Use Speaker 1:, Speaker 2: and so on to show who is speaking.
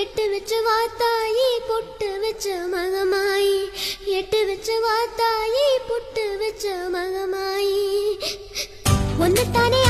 Speaker 1: எட்டு வச்சு வாத்தாயி பொட்டு வச்சு மகமாயி. எட்டு வச்சு வாத்தாயி பொட்டு வச்சு மகமாயி. ஒன்று தானே